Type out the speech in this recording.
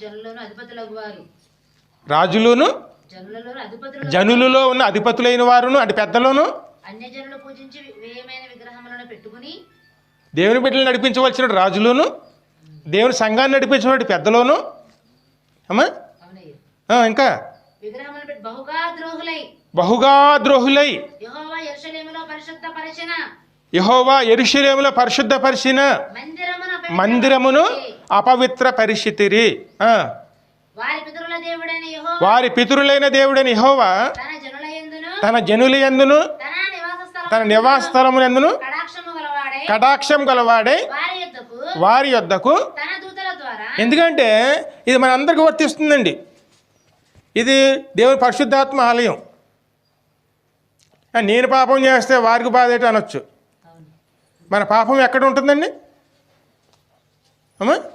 జనులను జనులను అధిపతులకు వారు. రాజులును? జనులలో ఉన్న అధిపతులైన వారును అంటే పెద్దలోను? అన్యజనులు పూజించి వ్యయమైన విగ్రహములను పెట్టుకుని దేవుని బిడ్డలు నడిపించవలసిన రాజులోను? దేవుని సంఘాన్ని నడిపించిన పెద్దలోను? అమ్మా? ఇంకా? బహుగా ద్రోహులై. బహుగా ద్రోహులై. యెహోవా యెరూషలేములో పరిశుద్ధ పరిచిన. ఎరుషలేములో మందిరమును అపవిత్ర పరిస్థితిరి. వారి పితరులైన దేవుడని యహోవా తన జనుల యందును తన నివాస స్థలమునందును కటాక్షం గలవాడే వారి యొద్దకు ఎందుకంటే ఇది మన అందరికీ వర్తిస్తుందండి. ఇది దేవుని పరిశుద్ధాత్మ ఆలయం. నేను పాపం చేస్తే వారికి బాధ ఏంటి అనొచ్చు. మన పాపం ఎక్కడ ఉంటుందండి? Ama